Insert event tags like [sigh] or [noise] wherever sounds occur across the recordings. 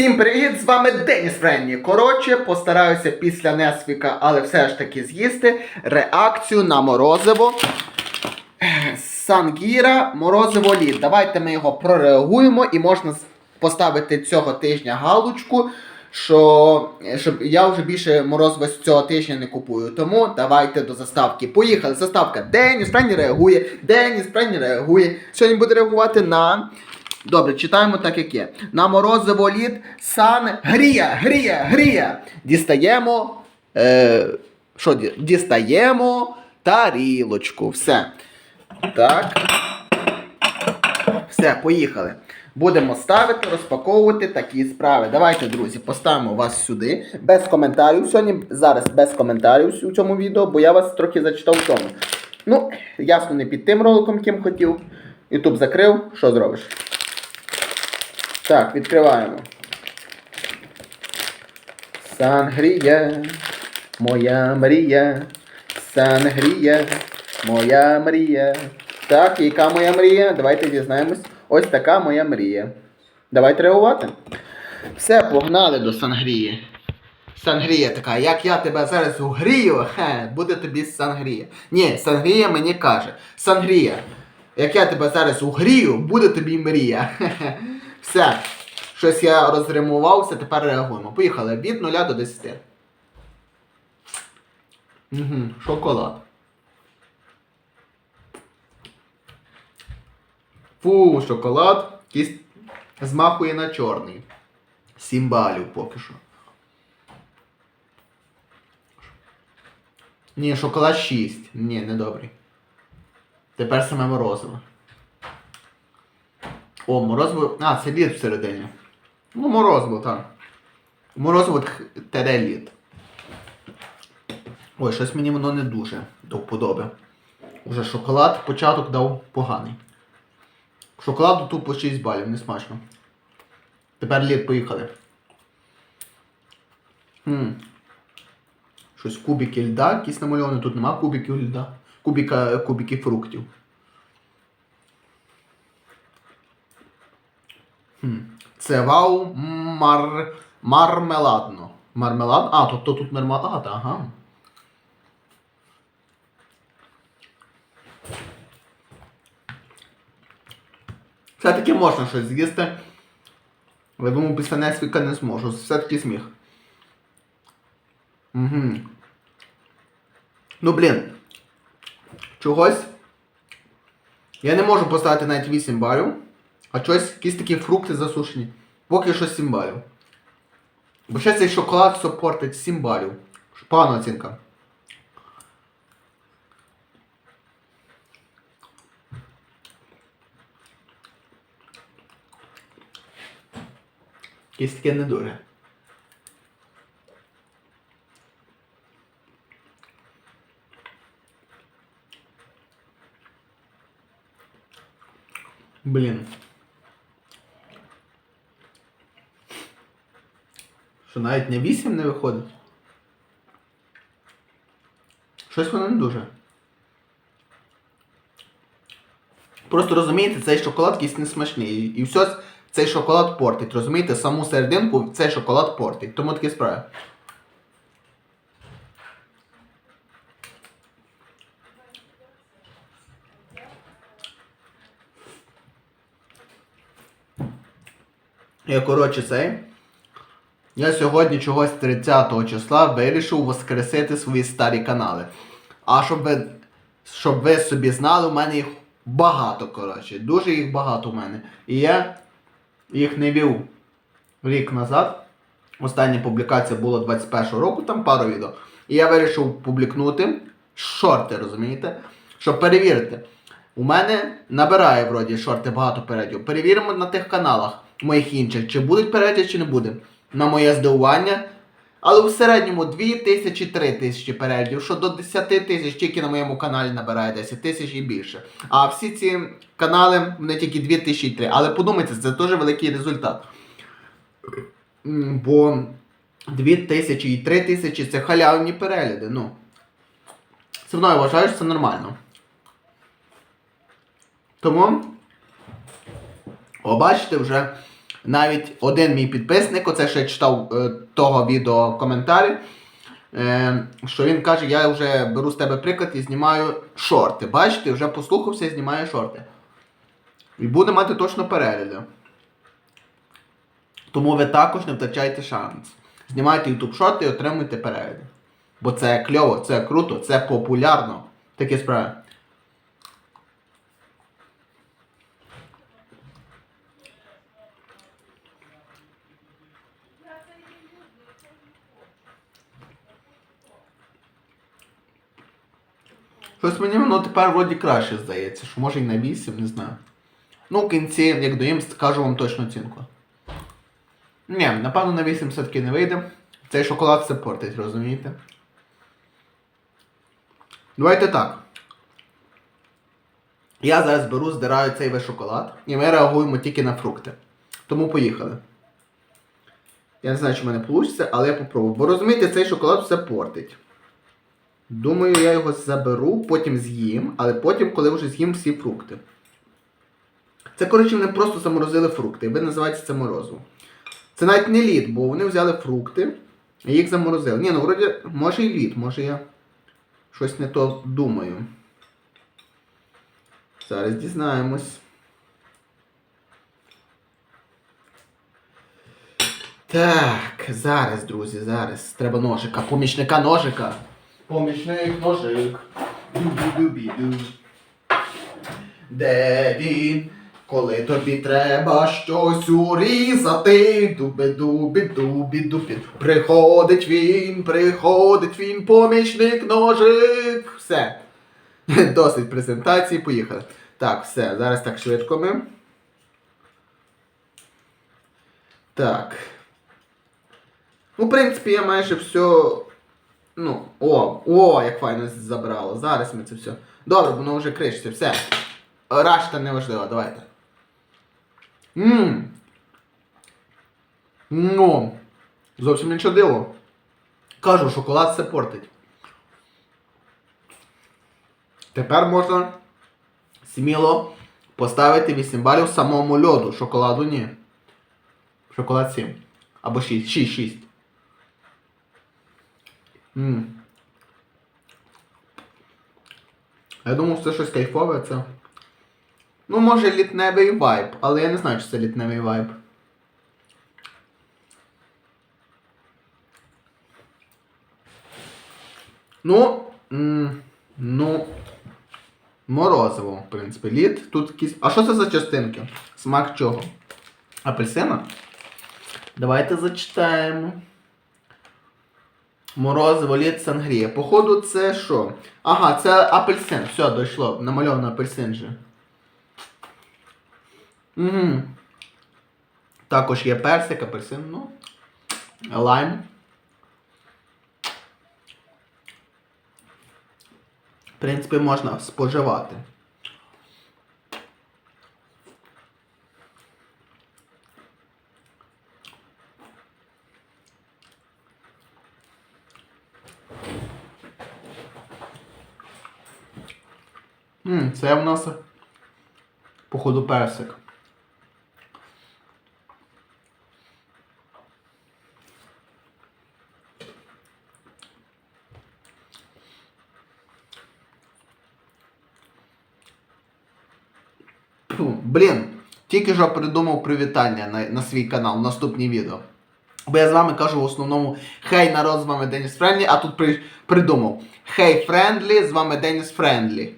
Всім привіт! З вами Деніс Френні. Коротше, постараюся після Несвіка, але все ж таки з'їсти реакцію на морозиво. Сангіра морозиво лід. Давайте ми його прореагуємо і можна поставити цього тижня галочку, що щоб я вже більше морозива з цього тижня не купую. Тому давайте до заставки. Поїхали. Заставка. Деніс Френні реагує. Деніс Френні реагує. Сьогодні буде реагувати на. Добре, читаємо так, як є. На морозиво лід сан грія, грія, грія. Дістаємо. Е, що дістаємо тарілочку. Все. Так. Все, поїхали. Будемо ставити, розпаковувати такі справи. Давайте, друзі, поставимо вас сюди. Без коментарів сьогодні. Зараз без коментарів у цьому відео, бо я вас трохи зачитав в тому. Ну, ясно, не під тим роликом, ким хотів. Ютуб закрив. Що зробиш? Так, відкриваємо. Сангрія, моя мрія. Сангрія, моя мрія. Так, яка моя мрія? Давайте дізнаємось. Ось така моя мрія. Давайте реагувати. Все, погнали до Сангрії. Сангрія така, як я тебе зараз угрію, хе, буде тобі Сангрія. Ні, Сангрія мені каже. Сангрія, як я тебе зараз угрію, буде тобі мрія. Хе-хе. [laughs] Все. Щось я розримувався, тепер реагуємо. Поїхали від 0 до 10. Угу, шоколад. Фу, шоколад. Кість змахує на чорний. Сім балів поки що. Ні, шоколад 6. Ні, не добрий. Тепер саме морозиво. О, морозиво. А, це лід всередині. Ну, морозиво, так. Морозиво тере лід. Ой, щось мені воно не дуже до вподоби. Уже шоколад початок дав поганий. Шоколаду тут по 6 балів, не смачно. Тепер лід поїхали. Хм. Щось кубики льда, якісь намальовані, тут нема кубиків льда. Кубіка, кубиків фруктів. Це вау мар... мармеладно. Мармелад? А, тобто тут мармелад, ага. Все-таки можна щось з'їсти. Але думаю, після Несвіка не зможу. Все-таки сміх. Угу. Ну блін. Чогось. Я не можу поставити навіть 8 балів. А чогось якісь такі фрукти засушені. Поки що 7 балів. Бо ще цей шоколад все портить 7 балів. Погана оцінка. Якесь таке не дуже. Блін. Що навіть не 8 не виходить? Щось воно не дуже. Просто розумієте, цей шоколад якийсь не смачний. І- все цей шоколад портить. Розумієте, саму серединку цей шоколад портить. Тому такі справи. Я коротше цей. Я сьогодні чогось 30 числа вирішив воскресити свої старі канали. А щоб ви, щоб ви собі знали, у мене їх багато, коротше. Дуже їх багато у мене. І я їх не вів рік назад. Остання публікація була 21-го року, там пару відео. І я вирішив публікнути шорти, розумієте? Щоб перевірити. У мене набирає вроді шорти багато переглядів. Перевіримо на тих каналах моїх інших, чи будуть перегляди, чи не буде. На моє здивування. Але в середньому 2 тисячі 3 тисячі переглядів, що до 10 тисяч тільки на моєму каналі набирає 10 тисяч і більше. А всі ці канали вони тільки 2 тисячі і 3. Але подумайте, це дуже великий результат. Бо 2 тисячі і 3 тисячі це халявні перегляди. Ну. Все одно вважаю, що це нормально. Тому, о, бачите, вже Навіть один мій підписник, оце ще читав е, того відео коментарі, е, що він каже, я вже беру з тебе приклад і знімаю шорти. Бачите, вже послухався і знімаю шорти. І буде мати точно перегляди. Тому ви також не втрачайте шанс. Знімайте YouTube шорти і отримуйте перегляди. Бо це кльово, це круто, це популярно. Такі справи. Щось мені воно тепер вроді краще здається, що може і на 8, не знаю. Ну, в кінці, як доїм, скажу вам точну оцінку. Ні, напевно на 8 все-таки не вийде. Цей шоколад все портить, розумієте? Давайте так. Я зараз беру, здираю цей весь шоколад, і ми реагуємо тільки на фрукти. Тому поїхали. Я не знаю, чи в мене вийде, але я попробую. Бо розумієте, цей шоколад все портить. Думаю, я його заберу, потім з'їм, але потім, коли вже з'їм всі фрукти. Це, коротше, вони просто заморозили фрукти, ви називається це морозиво. Це навіть не лід, бо вони взяли фрукти і їх заморозили. Ні, ну вроді, може і лід, може я щось не то думаю. Зараз дізнаємось. Так, зараз, друзі, зараз. Треба ножика. Помічника ножика. Помічник ножик. Ду-ду-ду-бі-ду. Де він? Коли тобі треба щось урізати, дуби-дубі-дубі-дубі. Приходить він, приходить він, помічник ножик. Все. [laughs] Досить презентації, поїхали. Так, все, зараз так швидко ми. Так. Ну, в принципі, я майже все. Ну, о, о, як файно забрало. Зараз ми це все. Добре, воно вже кришиться, все. Решта не важливо, давайте. Ммм. Ну. Зовсім нічого диво. Кажу, шоколад все портить. Тепер можна сміло поставити 8 балів самому льоду. Шоколаду ні. Шоколад 7. Або 6. 6, 6. Ммм. Я думав, це щось кайфове, це. Ну, може літневий вайб, але я не знаю, чи це літневий вайб. Ну, м, ну, морозиво, в принципі. Лід. Тут якісь. А що це за частинки? Смак чого? Апельсина? Давайте зачитаємо. Морозиво, лід, сангрія. Походу, це що? Ага, це апельсин. Все, дійшло. Намальовано апельсин же. Угу. Також є персик, апельсин, ну. Лайм. В принципі, можна споживати. М, це в нас походу персик. Блін, тільки що придумав привітання на, на свій канал, наступні відео. Бо я з вами кажу в основному Хей народ, з вами Деніс Френдлі, а тут при, придумав Хей Френдлі, з вами Деніс Френдлі.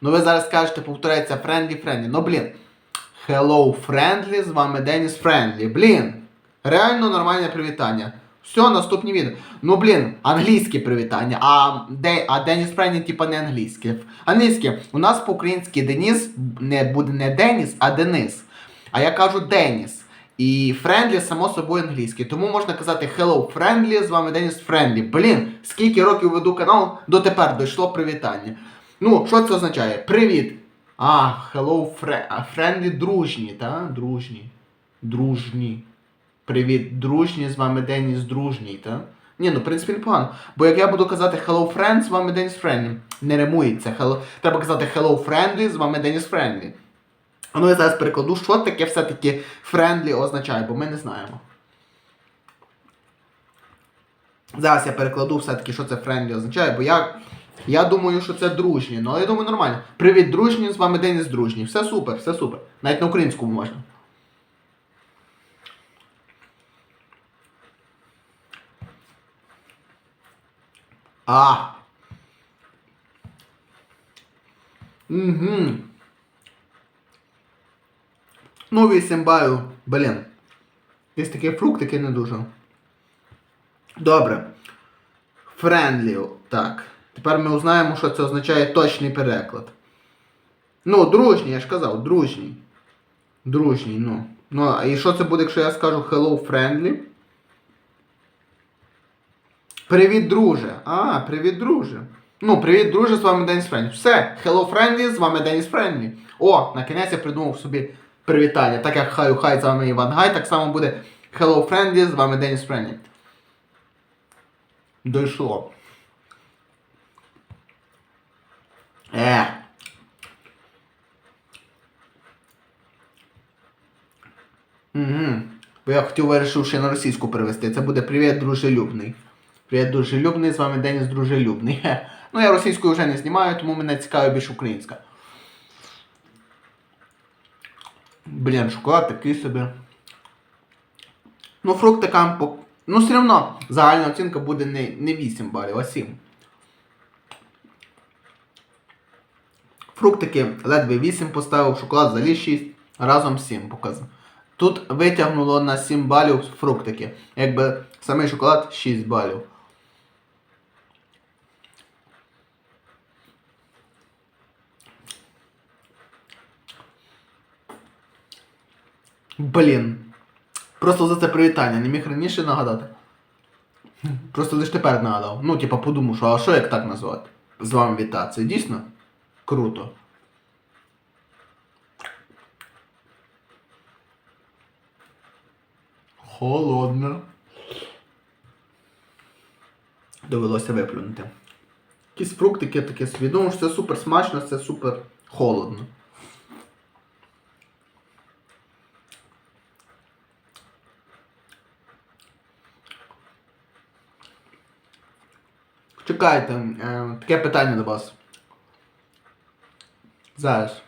Ну ви зараз скажете, повторяється Френдлі Френдлі. Ну блін. Hello Friendly, з вами Деніс Френдлі. Блін. Реально нормальне привітання. Все, наступні відео. Ну блін, англійське привітання. А, де, а Деніс Френдлі, типа не англійське. Англійське. У нас по-українськи Деніс не буде не Деніс, а Денис. А я кажу Деніс. І Френдлі, само собою англійське. Тому можна казати Hello Friendly, з вами Деніс Френдлі. Блін, скільки років веду канал, дотепер дійшло привітання. Ну, що це означає? Привіт! А, hello, фре... а friendly дружні, та? Дружні. Дружні. Привіт, дружні, з вами Деніс дружній, та? Ні, ну в принципі непогано. Бо як я буду казати hello friend, з вами Деніс Friendly. Не римується. Hello... Треба казати hello friendly, з вами Деніс Friendly. Ну я зараз перекладу, що таке все-таки френдлі означає, бо ми не знаємо. Зараз я перекладу все-таки, що це френдлі означає, бо я, я думаю, що це дружні. Ну, але я думаю, нормально. Привіт, дружні, з вами Деніс Дружній. Все супер, все супер. Навіть на українському можна. А. Угу. Ну, 8 балів. Блін. Є такі фруктики не дуже. Добре. Френдлі. Так. Тепер ми узнаємо, що це означає точний переклад. Ну, дружній, я ж казав, дружній. Дружній, ну. Ну, а і що це буде, якщо я скажу hello friendly? Привіт, друже. А, привіт, друже. Ну, привіт, друже, з вами Деніс Френдлі. Все, hello friendly, з вами Деніс Френдлі. О, на кінець я придумав собі привітання. Так як хай хай з вами Іван Гай, так само буде hello friendly, з вами Деніс Френдлі. Дійшло. Е. Угу. Бо я хотів вирішив ще на російську перевести. Це буде Привіт, дружелюбний. Привіт, дружелюбний, з вами Деніс Дружелюбний. Ну я російською вже не знімаю, тому мене цікавить більш українська. Блін, шоколад такий собі. Ну, фруктикам по. Ну, все одно загальна оцінка буде не, не 8 балів, а 7. Фруктики ледве 8 поставив, шоколад взагалі 6, разом 7 показав. Тут витягнуло на 7 балів фруктики. Якби самий шоколад 6 балів. Блін. Просто за це привітання, не міг раніше нагадати. Просто лише тепер нагадав. Ну, типа, подумав, що а що як так назвати? З вами вітати. Це дійсно круто. Холодно. Довелося виплюнути. Якісь фруктики таке. Думав, що це супер смачно, це супер холодно. Чекайте, е, таке питання до вас. Зараз.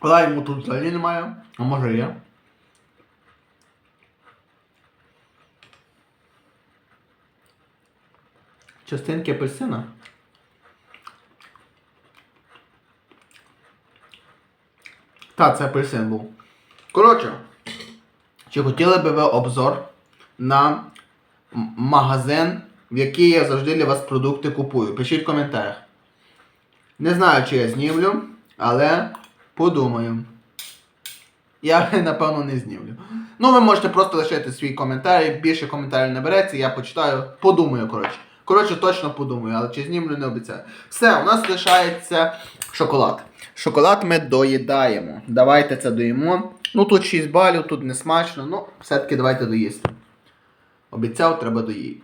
Лайму тут взагалі немає, а може є. Частинки апельсина. Так, це апельсин був. Коротше, чи хотіли би ви обзор на магазин, в який я завжди для вас продукти купую? Пишіть в коментарях. Не знаю, чи я знімлю, але подумаю. Я [laughs] напевно не знімлю. Ну, ви можете просто лишити свій коментар, більше коментарів не береться, я почитаю, подумаю, коротше. Коротше, точно подумаю, але чи знімлю не обіцяю. Все, у нас лишається шоколад. Шоколад ми доїдаємо. Давайте це доїмо. Ну тут 6 балів, тут не смачно, ну все-таки давайте доїсти. Обіцяв, треба доїти.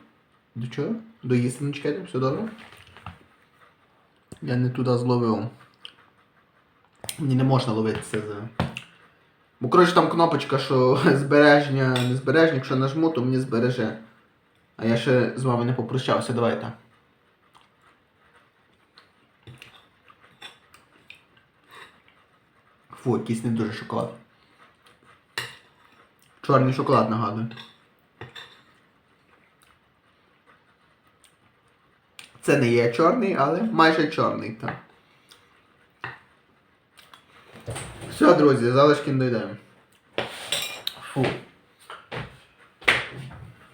До чого? Доїсти, ну чекайте, все добре. Я не туди зловив. Мені не можна ловити це за. Бо коротше там кнопочка, що [laughs] збереження, не збереження, якщо нажму, то мені збереже. А я ще з вами не попрощався, давайте. Фу, якийсь не дуже шоколад. Чорний шоколад нагадую. Це не є чорний, але майже чорний, так. Все, друзі, залишки не доїдаємо. Фу.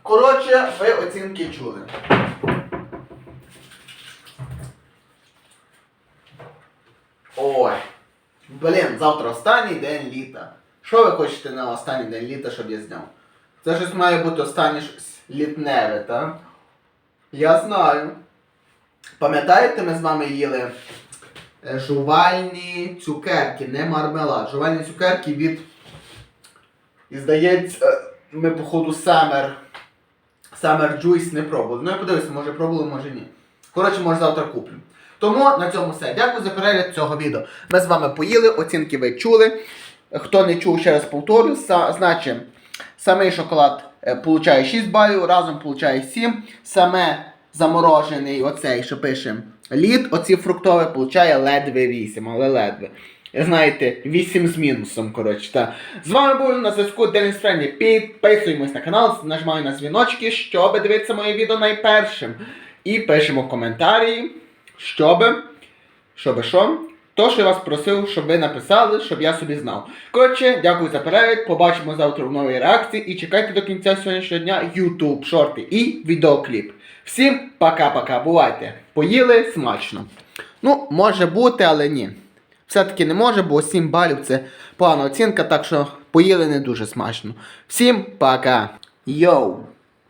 Коротше, ви оцінки чули. Ой. Блін, завтра останній день літа. Що ви хочете на останній день літа, щоб я зняв? Це щось має бути останнє літневе, так? Я знаю. Пам'ятаєте, ми з вами їли е, жувальні цукерки, не мармелад. Жувальні цукерки від. І здається, е, ми, походу, Summer. Summer Juice не пробували. Ну я подивлюся, може пробували, може ні. Коротше, може завтра куплю. Тому на цьому все. Дякую за перегляд цього відео. Ми з вами поїли, оцінки ви чули. Хто не чув, ще раз повторю, значить, самий шоколад е, получає 6 балів, разом получає 7. Саме заморожений, оцей, що пише лід, оці фруктові, получає ледве 8, але ледве. Знаєте, 8 з мінусом, коротше. Та. З вами був на зв'язку Денис Френді. Підписуємось на канал, нажимаю на дзвіночки, щоб дивитися моє відео найпершим. І пишемо коментарі, щоб, щоб що? То, що я вас просив, щоб ви написали, щоб я собі знав. Коротше, дякую за перегляд. Побачимо завтра в новій реакції і чекайте до кінця сьогоднішнього дня YouTube шорти і відеокліп. Всім пока-пока, бувайте. Поїли смачно. Ну, може бути, але ні. Все-таки не може, бо 7 балів це погана оцінка, так що поїли не дуже смачно. Всім пока. Йоу!